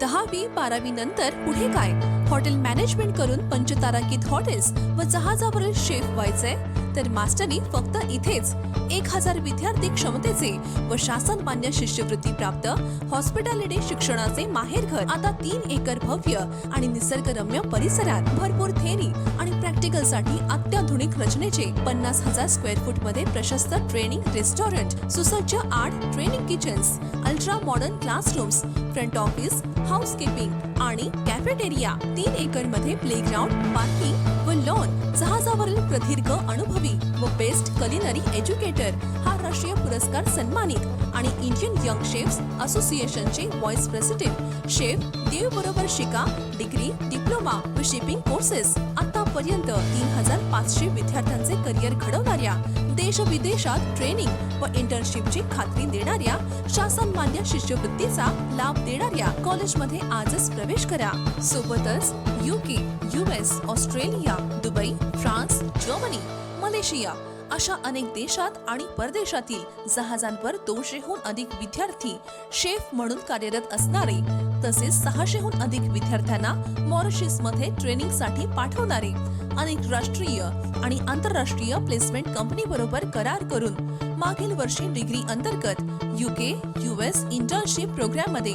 दहावी बारावी नंतर पुढे काय? हॉटेल मॅनेजमेंट करून पंचतारांकित हॉटेल्स व जहाजावरील शेफ व्हायचंय तर मास्टरी फक्त इथेच एक हजार विद्यार्थी क्षमतेचे व शासन मान्य शिष्यवृत्ती प्राप्त हॉस्पिटॅलिटी शिक्षणाचे माहेरघर आता तीन एकर भव्य आणि निसर्गरम्य परिसरात भरपूर थेरी आणि प्रॅक्टिकलसाठी अत्याधुनिक रचनेचे पन्नास हजार स्क्वेअर फूटमध्ये प्रशस्त ट्रेनिंग रेस्टॉरंट सुसज्ज आठ training kitchens ultra modern classrooms front office housekeeping आणि कॅफेटेरिया तीन एकरमध्ये प्लेग्राऊंड पार्किंग व लॉन जहाजावरील प्रदीर्घ अनुभवी व बेस्ट कलिनरी एज्युकेटर हा राष्ट्रीय पुरस्कार सन्मानित आणि इंडियन यंग शेफ्स असोसिएशनचे व्हाईस प्रेसिडेंट शेफ देव बरोबर शिका डिग्री डिप्लोमा व शिपिंग कोर्सेस. आतापर्यंत तीन हजार पाचशे विद्यार्थ्यांचे करिअर घडवणाऱ्या देश विदेशात ट्रेनिंग व इंटर्नशिपची खात्री देणाऱ्या शासन मान्य शिष्यवृत्तीचा लाभ देणाऱ्या कॉलेजमध्ये आजच प्रवेश करा. सोबतच UK US Australia Dubai France Germany Malaysia अशा अनेक देशात आणि परदेशातील जहाजांवर दोनशेहून अधिक विद्यार्थी शेफ म्हणून कार्यरत असणारे तसेच सहाशेहून अधिक विद्यार्थ्यांना मॉरिशसमध्ये ट्रेनिंगसाठी पाठवणारे अनेक राष्ट्रीय आणि आंतरराष्ट्रीय प्लेसमेंट कंपनी बरोबर करार करून मागील वर्षी डिग्री अंतर्गत युके युएस इंटर्नशिप प्रोग्राममध्ये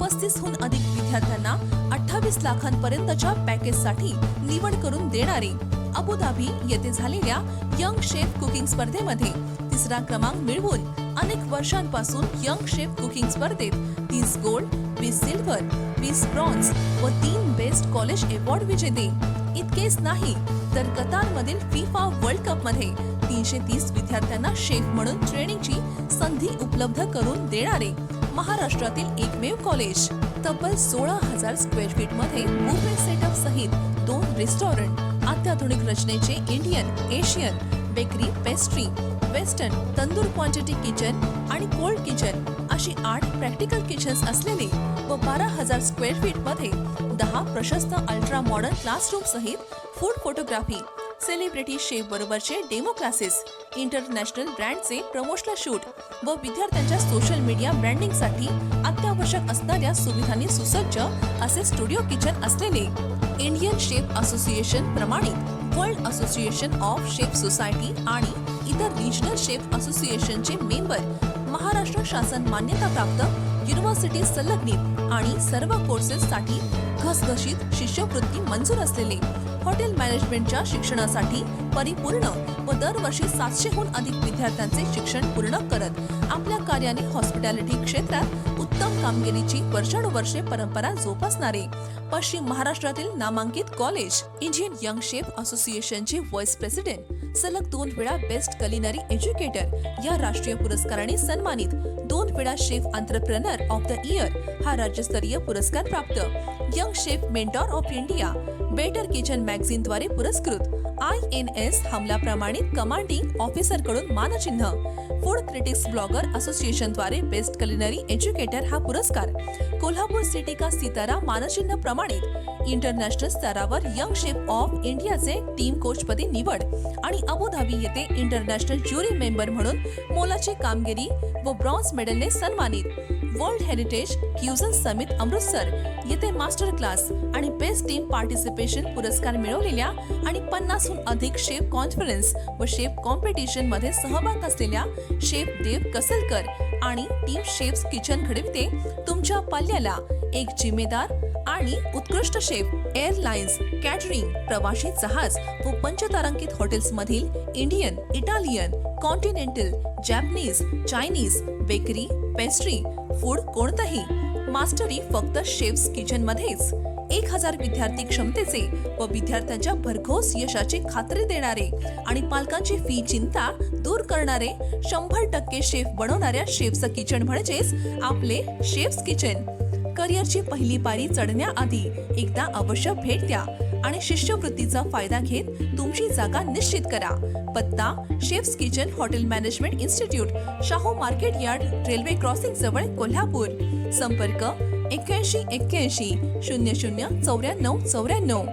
पस्तीसहून अधिक विद्यार्थ्यांना अठ्ठावीस लाखांपर्यंतच्या पॅकेजसाठी निवड करून देणारे अबुधाबी येथे झालेल्या यंग शेफ कुकिंग स्पर्धेमध्ये तिसरा क्रमांक मिळवून अनेक वर्षांपासून यंग शेफ कुकिंग स्पर्धेत तीस गोल्ड वीस सिल्व्हर वीस ब्रॉन्झ व तीन बेस्ट कॉलेज अवॉर्ड विजेते. इतकेच नाही तर कतारमधील फिफा वर्ल्ड कपमध्ये तीनशे तीस विद्यार्थ्यांना शेफ म्हणून ट्रेनिंगची संधी उपलब्ध करून देणारे महाराष्ट्रातील एकमेव कॉलेज. तब्बल सोळा हजार स्क्वेअर फीटमध्ये बुफे सेटअप सहित दोन रेस्टॉरंट अत्याधुनिक रचनेचे Indian Asian bakery pastry western tandoor quantity kitchen आणि कोल्ड किचन अशी आठ प्रॅक्टिकल किचन्स असलेले व बारा हजार स्क्वेअर फीटमध्ये दहा प्रशस्त अल्ट्रा मॉडर्न क्लासरूम सहित फूड फोटोग्राफी सेलिब्रिटी शेफ बरोबरचे डेमो क्लासेस इंटरनॅशनल ब्रँडचे प्रमोशनल शूट व विद्यार्थ्यांच्या सोशल मीडिया ब्रँडिंगसाठी अत्यावश्यक असणाऱ्या सुविधांनी सुसज्ज असे स्टुडिओ किचन असलेले इंडियन शेप असोसिएशन प्रमाणित world association of chef society आणि इतर रिजनल शेप असोसिएशनचे मेंबर महाराष्ट्र शासन मान्यता प्राप्त युनिव्हर्सिटी संलग्नित आणि सर्व कोर्सेससाठी घसघशीत शिष्यवृत्ती मंजूर असलेले हॉटेल मॅनेजमेंटच्या शिक्षणासाठी परिपूर्ण व दरवर्षी सातशेहून अधिक विद्यार्थ्यांचे शिक्षण पूर्ण करत आपल्या कार्याने हॉस्पिटॅलिटी क्षेत्रात उत्तम कामगिरीची वर्षानुवर्षे परंपरा जोपासणारे पश्चिम महाराष्ट्रातील नामांकित कॉलेज इंडियन यंग शेफ असोसिएशनचे व्हाईस प्रेसिडेंट सलग दोन वेळा बेस्ट कलिनरी एज्युकेटर या राष्ट्रीय पुरस्काराने सन्मानित दोन वेळा chef entrepreneur of the year हा राज्यस्तरीय पुरस्कार प्राप्त young chef mentor of India better kitchen मॅगझिनद्वारे पुरस्कृत. आय एन एस हमला प्रमाणित कमांडिंग ऑफिसरकडून मानचिन्ह. फूड क्रिटिक्स ब्लॉगर असोसिएशनद्वारे बेस्ट कलिनरी एज्युकेटर हा पुरस्कार. कोल्हापूर सिटिका सितारा मानचिन्ह प्रमाणित. इंटरनॅशनल स्तरावर यंग शेप ऑफ इंडियाचे टीम कोचपदी निवड. आणि अबुधाबी येथे इंटरनॅशनल ज्युरी मेंबर म्हणून मोलाची कामगिरी व ब्रॉन्झ मेडलने सन्मानित. World heritage cuisine summit Amritsar येथे मास्टर क्लास आणि बेस्ट टीम पार्टिसिपेशन पुरस्कार मिळवलेल्या आणि पन्नासहून अधिक शेफ कॉन्फरन्स व शेफ कॉम्पिटिशनमध्ये सहभाग असलेल्या शेफ देव कसलकर आणि टीम शेफ्स किचन घडविते. तुमच्या पाल्याला एक जिम्मेदार आणि उत्कृष्ट शेफ एअरलाइन्स कॅटरिंग प्रवाशी जहाज व पंचतारांकित हॉटेल्समधील Indian Italian continental Japanese Chinese bakery pastry food कोणतंही. मास्टरी फक्त शेफ्स किचन मध्येच. एक हजार विद्यार्थी क्षमतेचे व विद्यार्थ्यांच्या भरघोस यशाची खात्री देणारे आणि पालकांची फी चिंता दूर करणारे शंभर टक्के शेफ बनवणाऱ्या शेफ्स किचन म्हणजेच आपले शेफ्स किचन करिअरची पहिली पारी चढण्याआधी एकदा अवश्य भेट द्या आणि शिष्यवृत्तीचा फायदा घेत तुमची जागा निश्चित करा. पत्ता chefs kitchen hotel management institute Shahu market yard railway crossing जवळ कोल्हापूर. संपर्क एक्क्याऐंशी एक्क्याऐंशी शून्य शून्य चौऱ्याण्णव चौऱ्याण्णव.